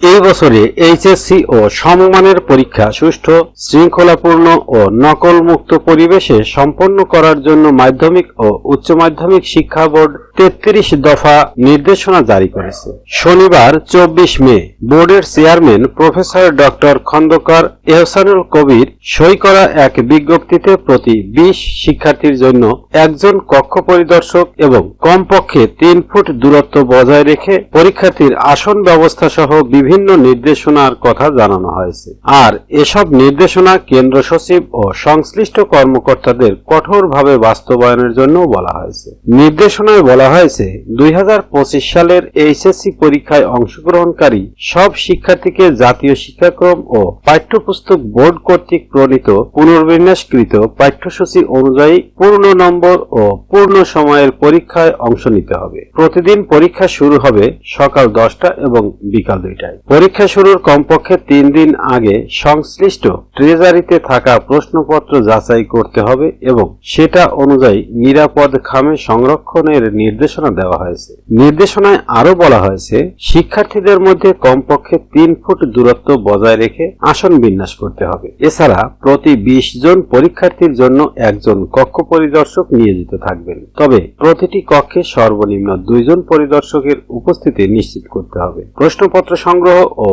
এই বছরে এইচএসসি ও সমমানের পরীক্ষা সুষ্ঠু, শৃঙ্খলাপূর্ণ ও নকলমুক্ত পরিবেশে সম্পন্ন করার জন্য মাধ্যমিক ও উচ্চ মাধ্যমিক শিক্ষা বোর্ড তেত্রিশ দফা নির্দেশনা জারি করেছে। শনিবার, চব্বিশ মে, বোর্ডের chairman professor doctor Khandaker Ehsanul Kabir সই করা এক বিজ্ঞপ্তিতে প্রতি বিশ শিক্ষার্থীর জন্য একজন কক্ষ পরিদর্শক এবং কমপক্ষে তিন ফুট দূরত্ব বজায় রেখে পরীক্ষার্থীর আসন ব্যবস্থা সহ বিভিন্ন নির্দেশনার কথা জানানো হয়েছে। আর এসব নির্দেশনা কেন্দ্র সচিব ও সংশ্লিষ্ট কর্মকর্তাদের কঠোরভাবে বাস্তবায়নের জন্য বলা হয়েছে। নির্দেশনায় বলা হয়েছে, দুই হাজার পঁচিশ সালের এইচএসসি পরীক্ষায় অংশগ্রহণকারী সব শিক্ষার্থীকে জাতীয় শিক্ষাক্রম ও পাঠ্যপুস্তক বোর্ড কর্তৃক প্রণীত পুনর্বিন্যাসকৃত পাঠ্যসূচি অনুযায়ী পূর্ণ নম্বর ও পূর্ণ সময়ের পরীক্ষায় অংশ নিতে হবে। প্রতিদিন পরীক্ষা শুরু হবে সকাল দশটা এবং বিকাল দুইটায়। পরীক্ষা শুরুর কমপক্ষে তিন দিন আগে সংশ্লিষ্ট ট্রেজারিতে থাকা প্রশ্নপত্র যাচাই করতে হবে এবং সেটা অনুযায়ী নিরাপদ খামে সংরক্ষণের নির্দেশনা দেওয়া হয়েছে। নির্দেশনায় আরও বলা হয়েছে, শিক্ষার্থীদের মধ্যে কমপক্ষে তিন ফুট দূরত্ব বজায় রেখে আসন বিন্যাস করতে হবে। এছাড়া প্রতি বিশ জন পরীক্ষার্থীর জন্য একজন কক্ষ পরিদর্শক নিয়োজিত থাকবেন। তবে প্রতিটি কক্ষে সর্বনিম্ন দুইজন পরিদর্শকের উপস্থিতি নিশ্চিত করতে হবে। প্রশ্নপত্র সংগ্রহ ও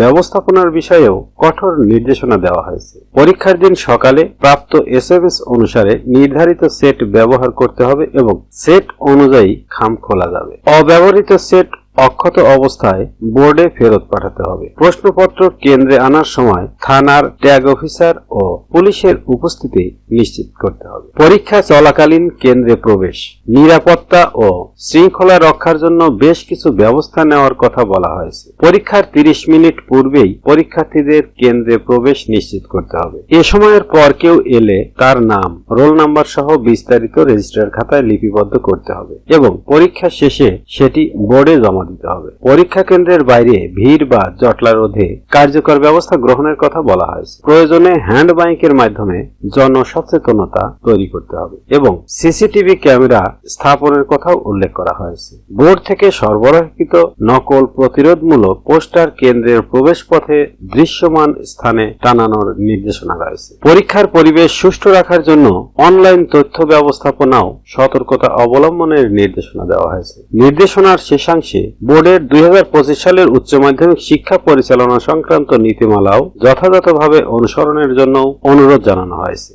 ব্যবস্থাপনার বিষয়েও কঠোর নির্দেশনা দেওয়া হয়েছে। পরীক্ষার দিন সকালে প্রাপ্ত এস অনুসারে নির্ধারিত সেট ব্যবহার করতে হবে এবং সেট অনুযায়ী খাম খোলা যাবে। অব্যবহৃত সেট অক্ষত অবস্থায় বোর্ডে ফেরত পাঠাতে হবে। প্রশ্নপত্র কেন্দ্রে আনার সময় থানার ট্যাগ অফিসার ও পুলিশের উপস্থিতি নিশ্চিত করতে হবে। পরীক্ষা চলাকালীন কেন্দ্রে প্রবেশ, নিরাপত্তা ও শৃঙ্খলা রক্ষার জন্য বেশ কিছু ব্যবস্থা নেওয়ার কথা বলা হয়েছে। পরীক্ষার 30 মিনিট পূর্বেই পরীক্ষার্থীদের কেন্দ্রে প্রবেশ নিশ্চিত করতে হবে। এ সময়ের পর কেউ এলে তার নাম, রোল নাম্বার সহ বিস্তারিত রেজিস্টার খাতায় লিপিবদ্ধ করতে হবে এবং পরীক্ষা শেষে সেটি বোর্ডে জমা দিতে হবে। পরীক্ষা কেন্দ্রের বাইরে ভিড় বা জটলা রোধে কার্যকর ব্যবস্থা গ্রহণের কথা বলা হয়েছে। প্রয়োজনে হ্যান্ড বাইকের মাধ্যমে জনসচেতনতা তৈরি করতে হবে এবং সিসিটিভি ক্যামেরা স্থাপনের কথাও উল্লেখ করা হয়েছে। বোর্ড থেকে সরবরাহকৃত নকল প্রতিরোধমূলক পোস্টার কেন্দ্রের প্রবেশ পথে দৃশ্যমান স্থানে টানানোর নির্দেশনা রয়েছে। পরীক্ষার পরিবেশ সুষ্ঠু রাখার জন্য অনলাইন তথ্য ব্যবস্থাপনাও সতর্কতা অবলম্বনের নির্দেশনা দেওয়া হয়েছে। নির্দেশনার শেষাংশে বোর্ডের দুই হাজার পঁচিশ সালের উচ্চ মাধ্যমিক শিক্ষা পরিচালনা সংক্রান্ত নীতিমালাও যথাযথভাবে অনুসরণের জন্য অনুরোধ জানানো হয়েছে।